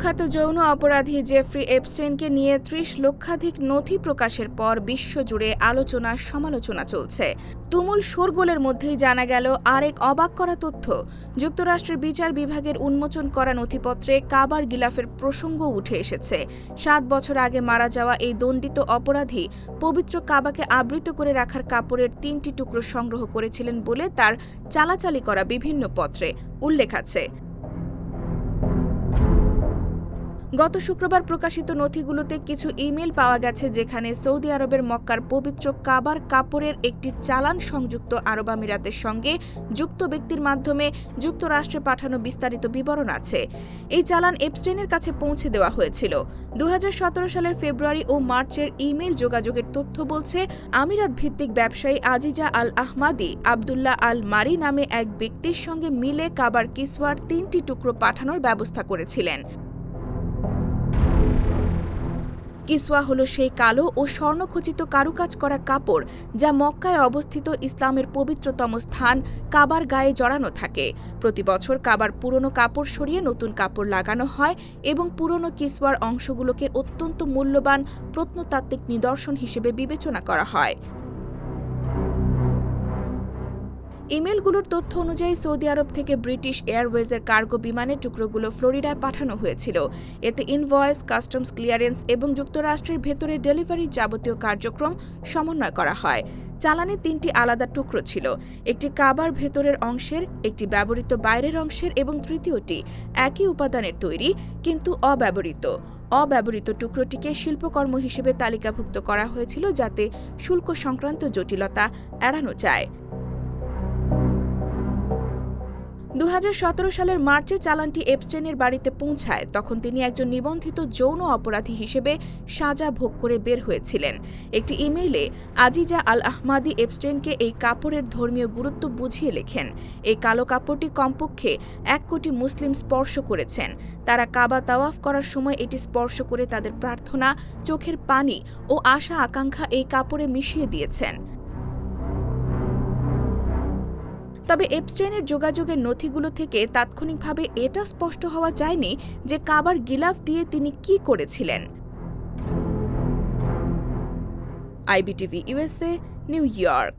কুখ্যাত যৌন অপরাধী জেফ্রি এপস্টেনকে নিয়ে ত্রিশ লক্ষাধিক নথি প্রকাশের পর বিশ্বজুড়ে আলোচনা সমালোচনা চলছে। তুমুল শোরগোলের মধ্যেই জানা গেল আরেক অবাক করা তথ্য। যুক্তরাষ্ট্রের বিচার বিভাগের উন্মোচন করা নথিপত্রে কাবার গিলাফের প্রসঙ্গ উঠে এসেছে। সাত বছর আগে মারা যাওয়া এই দণ্ডিত অপরাধী পবিত্র কাবাকে আবৃত করে রাখার কাপড়ের তিনটি টুকরো সংগ্রহ করেছিলেন বলে তার চালাচালি করা বিভিন্ন পত্রে উল্লেখ আছে। গত শুক্রবার প্রকাশিত নথিগুলোতে কিছু ইমেল পাওয়া গেছে যেখানে সৌদি আরবের মক্কার পবিত্র কাবার কাপড়ের একটি চালান সংযুক্ত আরব আমিরাতের সঙ্গে যুক্ত ব্যক্তির মাধ্যমে যুক্তরাষ্ট্রে পাঠানো বিস্তারিত বিবরণ আছে। এই চালান এপস্টেনের কাছে পৌঁছে দেওয়া হয়েছিল। দু হাজার সতেরো সালের ফেব্রুয়ারি ও মার্চের ইমেল যোগাযোগের তথ্য বলছে, আমিরাত ভিত্তিক ব্যবসায়ী আজিজা আল আহমাদি আবদুল্লাহ আল মারি নামে এক ব্যক্তির সঙ্গে মিলে কাবার কিসওয়ার তিনটি টুকরো পাঠানোর ব্যবস্থা করেছিলেন। কিসওয়া হলো সেই কালো ও স্বর্ণখচিত কারুকাজ করা কাপড় যা মক্কায় অবস্থিত ইসলামের পবিত্রতম স্থান কাবার গায়ে জড়ানো থাকে। প্রতি বছর কাবার পুরনো কাপড় সরিয়ে নতুন কাপড় লাগানো হয় এবং পুরনো কিসওয়ার অংশগুলোকে অত্যন্ত মূল্যবান প্রত্নতাত্ত্বিক নিদর্শন হিসেবে বিবেচনা করা হয়। ইমেলগুলোর তথ্য অনুযায়ী সৌদি আরব থেকে ব্রিটিশ এয়ারওয়েজের কার্গো বিমানের টুকরোগুলো ফ্লোরিডায় পাঠানো হয়েছিল। এতে ইনভয়েস, কাস্টমস ক্লিয়ারেন্স এবং যুক্তরাষ্ট্রের ভেতরে ডেলিভারির যাবতীয় কার্যক্রম সমন্বয় করা হয়। চালানে তিনটি আলাদা টুকরো ছিল। একটি কাবার ভেতরের অংশের, একটি ব্যবহৃত বাইরের অংশের এবং তৃতীয়টি একই উপাদানের তৈরি, কিন্তু অব্যবহৃত। অব্যবহৃত টুকরোটিকে শিল্পকর্ম হিসেবে তালিকাভুক্ত করা হয়েছিল যাতে শুল্ক সংক্রান্ত জটিলতা এড়ানো যায়। দু হাজার সতেরো সালের মার্চে চালানটি এপস্টেনের বাড়িতে পৌঁছায়, তখন তিনি একজন নিবন্ধিত যৌন অপরাধী হিসেবে সাজা ভোগ করে বের হয়েছিলেন। একটি ইমেইলে আজিজা আল আহমাদি এপস্টেনকে এই কাপড়ের ধর্মীয় গুরুত্ব বুঝিয়ে লেখেন, এই কালো কাপড়টি কমপক্ষে এক কোটি মুসলিম স্পর্শ করেছেন। তারা কাবা তাওয়াফ করার সময় এটি স্পর্শ করে তাদের প্রার্থনা, চোখের পানি ও আশা আকাঙ্ক্ষা এই কাপড়ে মিশিয়ে দিয়েছেন। তবে এপস্টেনের যোগাযোগের নথিগুলো থেকে তাৎক্ষণিকভাবে এটা স্পষ্ট হওয়া যায়নি যে কাবার গিলাফ দিয়ে তিনি কি করেছিলেন। IBTV USA New York.